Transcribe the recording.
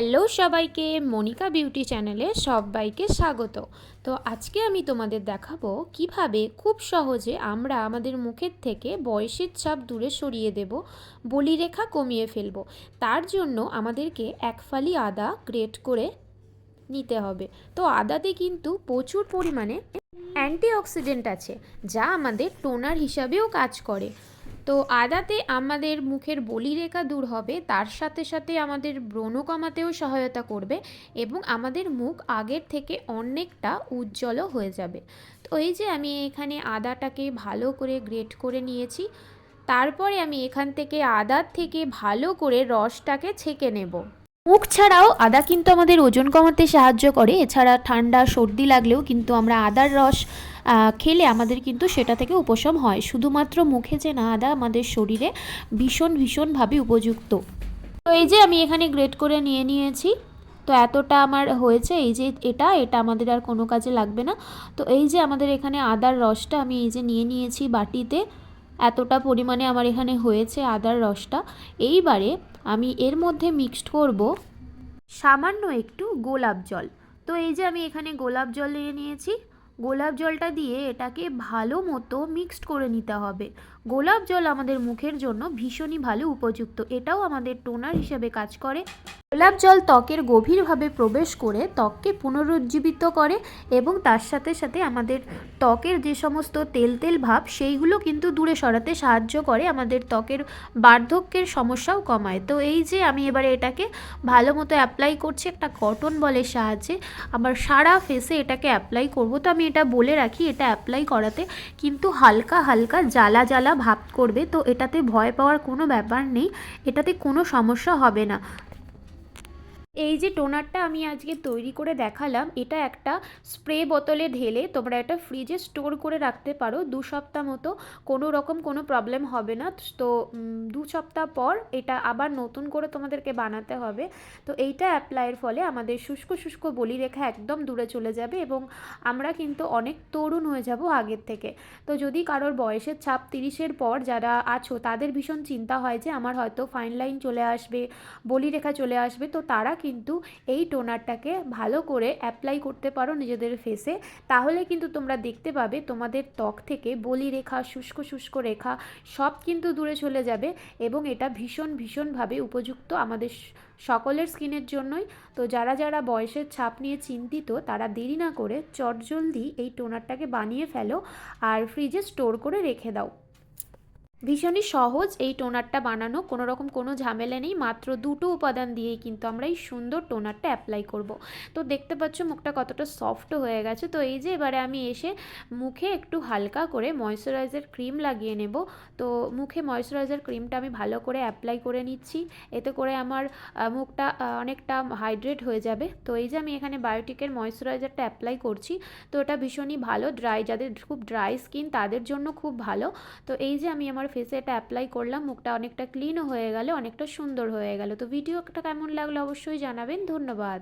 Hello সবাইকে Monika beauty চ্যানেলে সবাইকে স্বাগত। তো আজকে আমি তোমাদের দেখাবো কীভাবে খুব সহজে আমরা আমাদের মুখের থেকে বয়সের ছাপ দূরে সরিয়ে দেব, বলিরেখা কমিয়ে ফেলব। তার জন্য আমাদেরকে এক ফালি আদা গ্রেট করে নিতে হবে। তো আদাতে কিন্তু প্রচুর পরিমাণে অ্যান্টিঅক্সিডেন্ট আছে, যা আমাদের টোনার হিসাবেও কাজ করে। তো আদাতে আমাদের মুখের বলিরেখা দূর হবে, তার সাথে সাথে আমাদের ব্রণ কমাতেও সহায়তা করবে এবং আমাদের মুখ আগের থেকে অনেকটা উজ্জ্বলও হয়ে যাবে। তো এই যে আমি এখানে আদাটাকে ভালো করে গ্রেট করে নিয়েছি, তারপরে আমি এখান থেকে আদার থেকে ভালো করে রসটাকে ছেঁকে নেব। মুখ ছাড়াও আদা কিন্তু আমাদের ওজন কমাতে সাহায্য করে, এছাড়া ঠান্ডা সর্দি লাগলেও কিন্তু আমরা আদার রস খেলে আমাদের কিন্তু সেটা থেকে উপশম হয়। শুধুমাত্র মুখে যে না আদা আমাদের শরীরে ভীষণ, ভীষণভাবে উপযুক্ত। তো এই যে আমি এখানে গ্রেট করে নিয়ে নিয়েছি, তো এতটা আমার হয়েছে, এই যে এটা এটা আমাদের আর কোনো কাজে লাগবে না। তো এই যে আমাদের এখানে আদার রসটা আমি এই যে নিয়ে নিয়েছি বাটিতে, এতটা পরিমাণে আমার এখানে হয়েছে আদার রসটা। এইবারে আমি এর মধ্যে মিক্সড করব সামান্য একটু গোলাপ জল। তো এই যে আমি এখানে গোলাপ জল নিয়ে নিয়েছি গোলাপ জলটা দিয়ে এটাকে ভালো মতো মিক্সড করে নিতে হবে। গোলাপ জল আমাদের মুখের জন্য ভীষণই ভালো উপযুক্ত। এটাও আমাদের টোনার হিসেবে কাজ করে। গোলাপ জল ত্বকের গভীরভাবে প্রবেশ করে ত্বককে পুনরুজ্জীবিত করে এবং তার সাথে সাথে আমাদের ত্বকের যে সমস্ত তেল তেল ভাব, সেইগুলো কিন্তু দূরে সরাতে সাহায্য করে, আমাদের ত্বকের বার্ধক্যের সমস্যাও কমায়। তো এই যে আমি এবারে এটাকে ভালো মতো অ্যাপ্লাই করছি, একটা কটন বলের সাহায্যে আবার সারা ফেসে এটাকে অ্যাপ্লাই করব। তো আমি এটা বলে রাখি, এটা অ্যাপ্লাই করাতে কিন্তু হালকা হালকা জ্বালা জ্বালা ভাব করবে। তো এটাতে ভয় পাওয়ার কোনো ব্যাপার নেই, এটাতে কোনো সমস্যা হবে না। এই যে টোনারটা আমি আজকে তৈরি করে দেখালাম, এটা একটা স্প্রে বোতলে ঢেলে তোমরা এটা ফ্রিজে স্টোর করে রাখতে পারো। দু সপ্তাহ মতো কোনো রকম কোনো প্রবলেম হবে না। তো দু সপ্তাহ পর এটা আবার নতুন করে তোমাদেরকে বানাতে হবে। তো এইটা অ্যাপ্লাইয়ের ফলে আমাদের শুষ্ক শুষ্ক বলিরেখা একদম দূরে চলে যাবে এবং আমরা কিন্তু অনেক তরুণ হয়ে যাব আগের থেকে। তো যদি কারোর বয়সের ছাপ তিরিশের পর যারা আছো, তাদের ভীষণ চিন্তা হয় যে আমার হয়তো ফাইন লাইন চলে আসবে, বলিরেখা চলে আসবে, তো তারা কিন্তু এই টোনারটাকে ভালো করে অ্যাপ্লাই করতে পারো নিজেদের ফেসে তাহলে কিন্তু তোমরা দেখতে পাবে তোমাদের ত্বক থেকে বলিরেখা শুষ্ক শুষ্ক রেখা সব কিন্তু দূরে চলে যাবে এবং এটা ভীষণ, ভীষণভাবে উপযুক্ত আমাদের সকলের স্কিনের জন্যই। তো যারা যারা বয়সের ছাপ নিয়ে চিন্তিত, তারা দেরি না করে চটজলদি এই টোনারটাকে বানিয়ে ফেলো আর ফ্রিজে স্টোর করে রেখে দাও। ভীষণই সহজ এই টোনারটা বানানো, কোনো রকম কোনো ঝামেলা নেই, মাত্র দুটো উপাদান দিয়েই কিন্তু আমরা এই সুন্দর টোনারটা অ্যাপ্লাই করব। তো দেখতে পাচ্ছ মুখটা কতটা সফট হয়ে গেছে। তো এই যে এবারে আমি এসে মুখে একটু হালকা করে ময়শ্চারাইজার ক্রিম লাগিয়ে নেব। তো মুখে ময়শ্চারাইজার ক্রিমটা আমি ভালো করে অ্যাপ্লাই করে নিচ্ছি। এতে করে আমার মুখটা অনেকটা হাইড্রেট হয়ে যাবে। তো এই যে আমি এখানে বায়োটিকের ময়শ্চারাইজারটা অ্যাপ্লাই করছি। তো এটা ভীষণই ভালো, ড্রাই, যাদের খুব ড্রাই স্কিন তাদের জন্য খুব ভালো। তো এই যে আমি আমার ফেসে এটা অ্যাপ্লাই করলাম, মুখটা অনেকটা ক্লিনও হয়ে গেল, অনেকটা সুন্দর হয়ে গেল। তো ভিডিওটা কেমন লাগল অবশ্যই জানাবেন। ধন্যবাদ।